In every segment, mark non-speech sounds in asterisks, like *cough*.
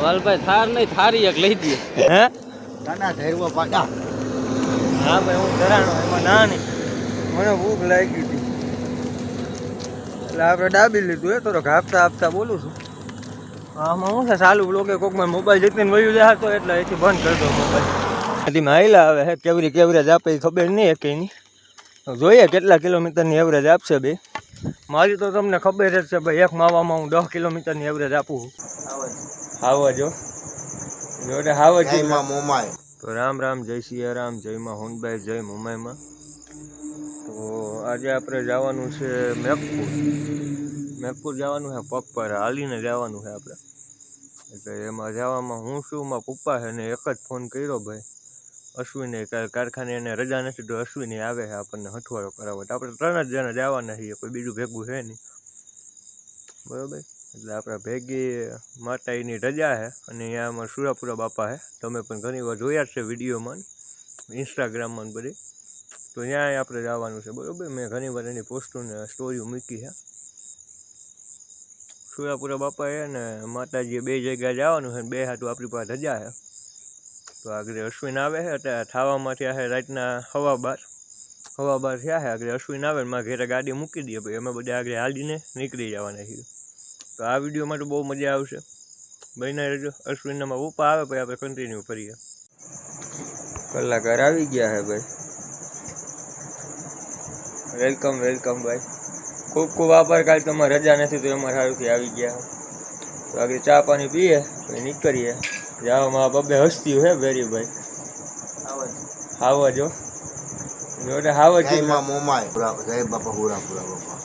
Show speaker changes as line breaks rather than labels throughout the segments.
વાલભાઈ થાર નહીં થારી એક લઈ દઈએ. હે?
નાના ધૈર્ય પાડા.
હા ભાઈ હું ધરાણો એમાં ના નહીં મને ભૂખ લાગી હતી. એટલે આપણે ડાબી લીધું એ થોડોક હાફતા હાફતા બોલું છું. આમાં હું છે ચાલુ બ્લોકે કોકમાં મોબાઈલ જીતીને વયું જાય તો એટલે એથી બંધ કરી દો મોબાઈલ એથી માહિલા આવે હે કેવરી કેવરેજ આપે એ ખબર નહીં એક એની જોઈએ કેટલા કિલોમીટરની એવરેજ આપશે બે. મારી તો તમને ખબર જ છે ભાઈ એક માવામાં હું દસ કિલોમીટરની એવરેજ આપું છું. હાવજો જોડે હાવજ
જયમાં મોમાય
તો રામ રામ જય સિયારામ જય માં હુનભાઈ જય મુંબઈમાં તો આજે આપણે જવાનું છે મેઘપુર મેઘપુર જવાનું છે પગ પર હાલીને જવાનું છે આપણે. એટલે એમાં જવામાં હું શું માં પપ્પા છે ને એક જ ફોન કર્યો ભાઈ. અશ્વિને કારખાને એને રજા નથી તો અશ્વિને આવે છે આપણને હઠવાડો કરાવવા. તો આપણે ત્રણ જ જણા જવાના છીએ કોઈ બીજું ભેગું છે નહીં. બરોબર? એટલે આપણે ભેગી માતાજીની રજા છે અને અહીંયા અમારા સુરાપુરા બાપા છે. તમે પણ ઘણી વાર જોયા છે વિડીયોમાં ઇન્સ્ટાગ્રામમાં બધી. તો ત્યાં આપણે જવાનું છે, બરાબર? મેં ઘણી વાર એની પોસ્ટોને સ્ટોરીઓ મૂકી છે. સુરાપુરા બાપા છે ને માતાજીએ બે જગ્યાએ જવાનું છે બે હાટું આપણી પાસે રજા છે. તો આગળ અશ્વિન આવે છે અત્યારે થાવામાં થયા છે રાતના હવા બાર. હવા બાર થયા છે, આગળ અશ્વિન આવે ને મારા ઘેરે ગાડી મૂકી દઈએ પછી અમે બધા આગળ હાલીને નીકળી જવાના છીએ. તો આ વિડીયોમાં તો બહુ મજા આવશે. બહેના રહેજો. અશ્વિનમાં પપ્પા આવે પછી આપણે કન્ટિન્યુ કરીએ કલાકાર આવી ગયા હે ભાઈ. વેલકમ વેલકમ ભાઈ. ખૂબ ખૂબ આભાર. કાલ તમારે રજા નથી તો એમાં સારુંથી આવી ગયા. તો આગળ ચા પાણી પીએ પછી નીકળીએ. જવામાં બબે હસ્તી હે વેરી ભાઈ. હાવજો. જોડે હાવ
જયમાં મોમાય જય બાપા હુરા પૂરા બાપા.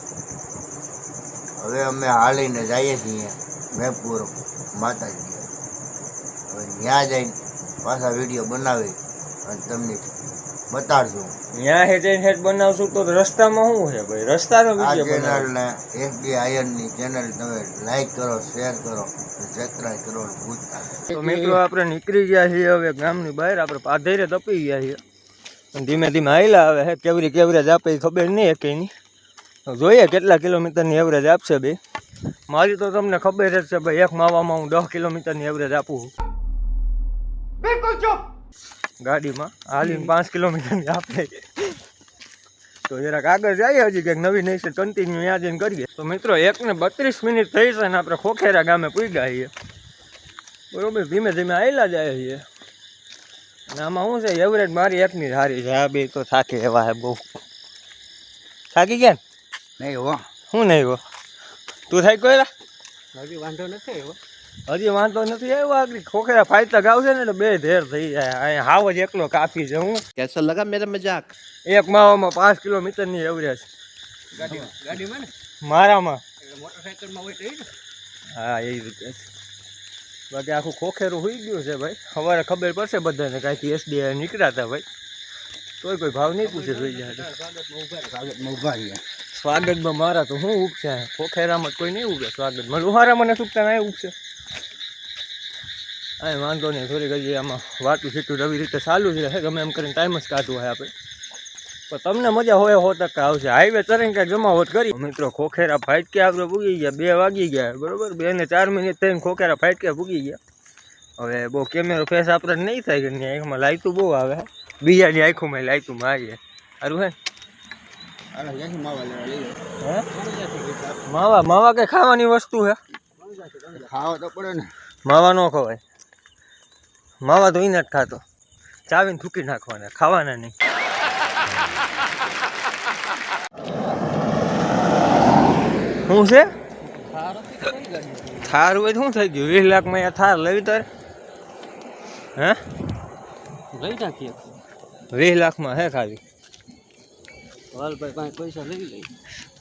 હવે અમે હાલીને જઈએ છીએ મેપુર માતાજી. હવે ત્યાં જઈને પાછા વીડિયો બનાવી અને તમને બતાડશું.
ત્યાં હેઠ હેઠ બનાવશું તો રસ્તામાં શું છે ભાઈ? રસ્તાનો વીડિયો
ચેનલને એસબી આયનની ચેનલ તમે લાઈક કરો શેર કરો સબસ્ક્રાઈબ કરો ભૂલતા.
તો મિત્રો આપણે નીકળી ગયા છીએ હવે ગામની બહાર આપણે પાધેરે તપી ગયા છીએ. અને ધીમે ધીમે આવેલા આવે હે કેવરી જ આપે ખબર નહીં તો જોઈએ કેટલા કિલોમીટરની એવરેજ આપશે બે? મારી તો તમને ખબર જ છે ભાઈ એક માવામાં હું દસ કિલોમીટરની એવરેજ આપું ગાડીમાં હાલીને પાંચ કિલોમીટરની આપે. તો જરાક આગળ જઈએ હજી કંઈક નવી નહીં છે કન્ટિન્યુ યાદ જઈને કરીએ. તો મિત્રો એક ને બત્રીસ મિનિટ થઈ છે ને આપણે ખોખેરા ગામે પૂગ્યા છીએ. બરોબર ધીમે ધીમે આવેલા જાય છીએ. અને આમાં શું છે એવરેજ મારી એકની જ સારી છે. આ બે તો થાકી એવા હે બહુ. થાકી ગયા ને?
નહીં હો.
શું નહીં હો? તું થાય કોયલા
હજી વાંધો નથી એવો
હજી વાંધો નથી આવ્યો? આગળ ખોખેરા ફાયતા ગાવશે ને એટલે બે ધેર થઈ જાય. અહીંયા હાવ જ એકલો કાફી છે હું.
કેસો લગા મેરે મજાક.
એક માવામાં પાંચ કિલોમીટરની એવરેજ
ગાડીમાં? ગાડીમાં
મારામાં.
મોટરસાઇકલમાં હોય તો એ ને.
હા એ રીતે. બાકી આખું ખોખેરું હોઈ ગયું છે ભાઈ. સવારે ખબર પડશે બધાને કાંઈથી એસડીઆઈ નીકળ્યા હતા ભાઈ. તોય કોઈ ભાવ નહીં પૂછે જોઈ જાય.
ઊભા રહ્યા.
સ્વાગતમાં મારા તો શું ઉગશે? ખોખેરામાં કોઈ નહીં ઉગે સ્વાગતમાં લુહારા મને સુકતા નહીં ઉગશે. હા વાંધો નહીં થોડીક હજી આમાં વાતું સીટું આવી રીતે ચાલુ જ રહે. ગમે એમ કરીને ટાઈમ જ કાઢવો હોય આપણે. પણ તમને મજા હોય હો ટકા આવશે. હાઈવે તરીને કાંઈક જમાવટ કરી મિત્રો, ખોખેરા ફાઇટ કે આપણે પૂગી ગયા. બે વાગી ગયા. બરોબર? બે ને ચાર મિનિટ થઈને ખોખેરા ફાઇટ પૂગી ગયા. હવે બહુ કેમેરો ફેસ આપણે નહીં થાય કે આંખમાં લાઈટું બહુ આવે. બીજાની આંખોમાં લાઈટું મારીએ. સારું હે માવા માવા કઈ ખાવાની વસ્તુ હે?
ખાવા તો પડે ને.
માવા ન ખવાય. માવા તો ઈને જ ખાતો. ચાવીને થૂકી નાખવાના ખાવાના નહીં. શું છે?
થાર
હોય શું થઈ ગયું? વીસ લાખમાં અહીંયા થાર લેવી તારે? હે?
લઈ નાખીએ.
વીસ લાખમાં હે ખાલી?
વાલભાઈ પૈસા લઈ લઈ.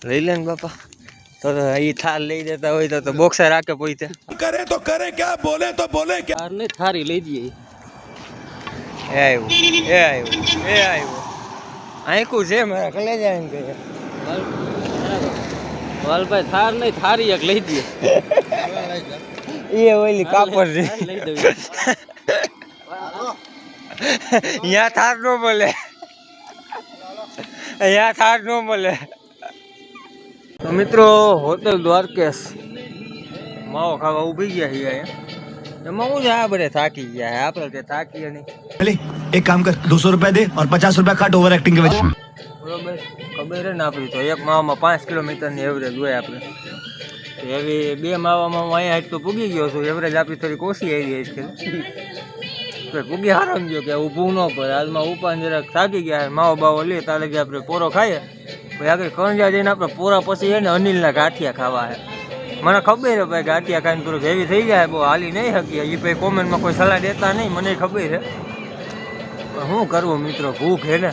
લઈ લે ને બાપા. તો એ થાર લઈ દેતા હોય તો બોક્સર રાખે પોઈતે.
કરે તો કરે ક્યાં બોલે તો બોલે
ક્યાં? નહીં થારી લઈ દઈએ
એ આવ્યું એ આવ્યું એ આવ્યું આંખું છે મારે મારા કલેજા એમ
કહે વાલભાઈ થાર નહીં થારી એક લઈ દઈએ
એ ઓલી કાપડ
લઈ દઉં
અહીંયા *laughs* થાર નો બોલે અહીંયા થાર ન મળે. તો મિત્રો હોટલ દ્વારકેશ. માવો ખાવા ઊભી ગયા છીએ અહીંયા. એમાં હું આપણે થાકી ગયા આપણે કે થાકીએ નહીં.
ભલે એક કામ કર દોસો રૂપિયા દે ઓર પચાસ રૂપિયા કાટ ઓવર એક્ટિંગ કે
બરોબર. ને આપણી તો. એક માવામાં પાંચ કિલોમીટરની એવરેજ હોય આપણે એવી બે માવામાં હું અહીંયા તો પૂગી ગયો છું. એવરેજ આપી થોડીક ઓછી આવી છે. તો પૂગી હારામ ગયો કે ઊભું ન પડે. હાલમાં ઉપાન જરાક થાકી ગયા. માવો બાવો લે તાલે કે આપણે પોરો ખાઈએ. ભાઈ આગળ કણજા જઈને આપણે પોરા પછી એને અનિલના ગાંઠિયા ખાવા છે. મને ખબર છે ભાઈ, ગાંઠિયા ખાઈને પૂરું ભેવી થઈ જાય બહુ હાલી નહીં શકીએ એ ભાઈ કોમેન્ટમાં કોઈ સલાહ દેતા નહીં, મને ખબર છે. શું કરવું મિત્રો, ભૂખ હે ને.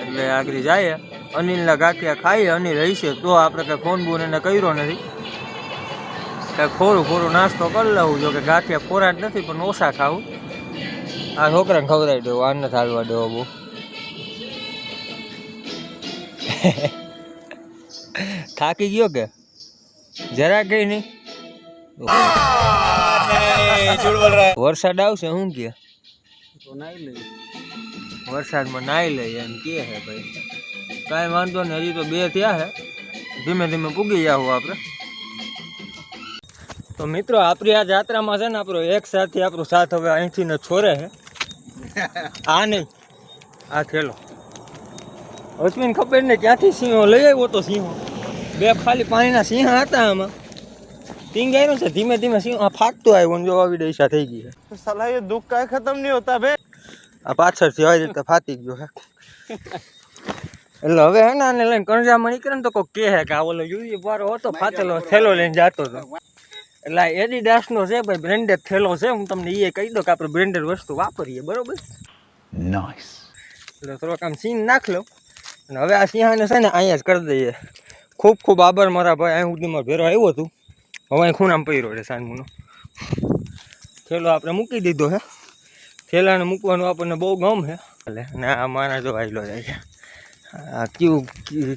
એટલે આગળ જાય અનિલના ગાંઠિયા ખાઈએ, અનિલ રહીશે તો આપણે કંઈ ફોન બોન એને કર્યો નથી. કંઈક ખોરું ખોરું નાસ્તો કરી લઉં જો કે ગાંઠિયા ખોરાક નથી, પણ ઓછા ખાવું આ છોકરાને ખવડાવી દેવું આને થાલવા દેવો બહુ. થાકી ગયો કે? જરા કઈ નહીં. વરસાદ આવશે શું કે? વરસાદમાં નાહી લઈએ એમ કે હે ભાઈ. કાંઈ વાંધો નહીં, હજી તો બે થયા હે. ધીમે ધીમે પૂગી જાવ આપણે. તો મિત્રો આપણી આ જાત્રામાં છે ને આપણો એક સાથી આપણો સાથ હવે અહીંથી ને છોરે છે. આ નહીં આ થેલો. અશ્વિન ખબર ને ક્યાંથી સિંહો લઈ આવ્યો તો સિંહો? બે ખાલી પાણીના સિંહ હતા આમાં. ટીંગાયરો છે ધીમે ધીમે સિંહ આ ફાટતો આવ્યો ને જો આવી દશા થઈ ગઈ છે.
સલાહ એ દુઃખ કાંઈ ખતમ નહીં હોતા બે
આ પાછળથી આવી રીતે ફાટી ગયો હે એટલે હવે હે ને આને લઈને કણજામાં નીકળે ને તો કોઈ કહે કે આ ઓલો યુરી વારો હતો ફાટેલો થેલો લઈને જાતો હતો. એટલે એડિડાસનો છે ભાઈ બ્રેન્ડેડ થેલો છે. હું તમને એ કહી દઉં કે આપણે બ્રેન્ડેડ વસ્તુ વાપરીએ બરોબર?
નાઇસ
એટલે થોડોક આમ સીન નાખ લો. અને હવે આ સિંહાને છે ને અહીંયા જ કરી દઈએ. ખૂબ ખૂબ આભાર મારા ભાઈ. અહીં સુધીમાં ભેરો આવ્યો હતું. હવે અહીં ખૂણામાં પડ્યો છે સાંજમુનો થેલો આપણે મૂકી દીધો છે થેલાને મૂકવાનું આપણને બહુ ગમ છે એટલે અને આ મારા જો આવેલો જાય છે આ કયું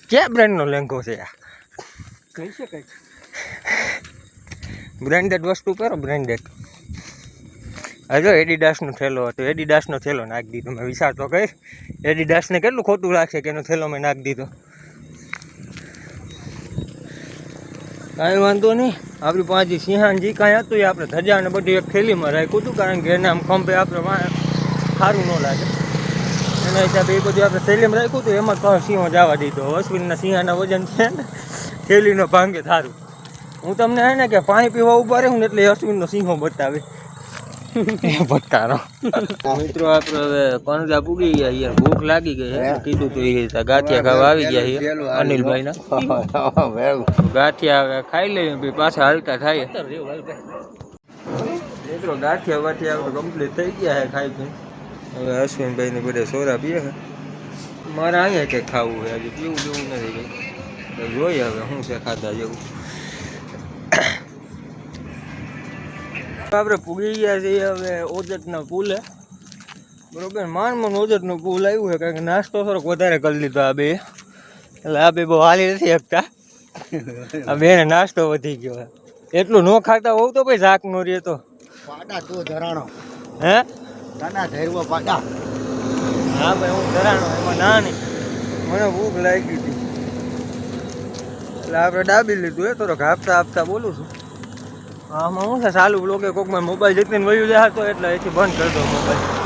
કયા બ્રેન્ડનો લેંઘો છે આ?
કહી શકાય.
બ્રાન્ડેડ વસ્તુ પહેરો બ્રાન્ડેડ હજો એડિડાસનો થેલો હતો. એડિડાસનો થેલો નાખી દીધો. મેં વિચારતો કહીશ એડિડાસને કેટલું ખોટું લાગશે કે એનો થેલો મેં નાખી દીધો? કાંઈ વાંધો નહીં. આપણી પાસે સિંહાનજી કાંઈ હતું એ આપણે ધજા ને બધું એક થેલીમાં રાખ્યું હતું, કારણ કે એને આમ ખંભે આપણે સારું ન લાગે. એના હિસાબે એ બધું આપણે થેલીમાં રાખ્યું હતું. એમાં તો સિંહો જવા દીધો. અશ્વિનના સિંહાના વજન છે ને. થેલીનો ભાંગે સારું. હું તમને હે ને કે પાણી પીવા ઊભા રહું ને એટલે અશ્વિનનો સિંહો બતાવે. ભટકારો મિત્રો આપણે હવે પણજા પૂગી ગયા યાર ભૂખ લાગી ગઈ છે. કીધું તો એ રીતે ગાંઠિયા ખાવા આવી ગયા છે અનિલભાઈના. ગાંઠિયા હવે ખાઈ લઈએ પછી પાછા હાલતા થાય મિત્રો ગાંઠિયા વાઠિયા આપણે કમ્પ્લીટ થઈ ગયા છે ખાઈ પી હવે અશ્વિનભાઈને બધા સોરા પીએ છે. મારે અહીંયા કંઈક ખાવું છે હજી પીવું જેવું નથી કંઈ. જોઈએ હવે શું છે ખાધા જેવું. આપણે પૂગી ગયા છીએ હવે ઓજતના પુલે બરોબર માન મન ઓજતનું પુલ આવ્યું છે કારણ કે નાસ્તો થોડોક વધારે કરી લીધો આ બે. એટલે આ બે બહુ હાલી નથી શકતા. આ બેને નાસ્તો વધી ગયો એટલું ન ખાતા હોવ તો ભાઈ ઝાક નો રહે તો
પાડા તો ધરાણો
હે?
તના ધૈર્વ પાડા.
હા ભાઈ હું ધરાણો એમાં ના નહીં મને ભૂખ લાગી હતી. એટલે આપણે ડાબી લીધું એ થોડોક હાફતા હાફતા બોલું છું. આમાં શું છે ચાલુ બ્લોકે કોકમાં મોબાઈલ જતીને વયું જાય તો એટલે એથી બંધ કરી દો મોબાઈલ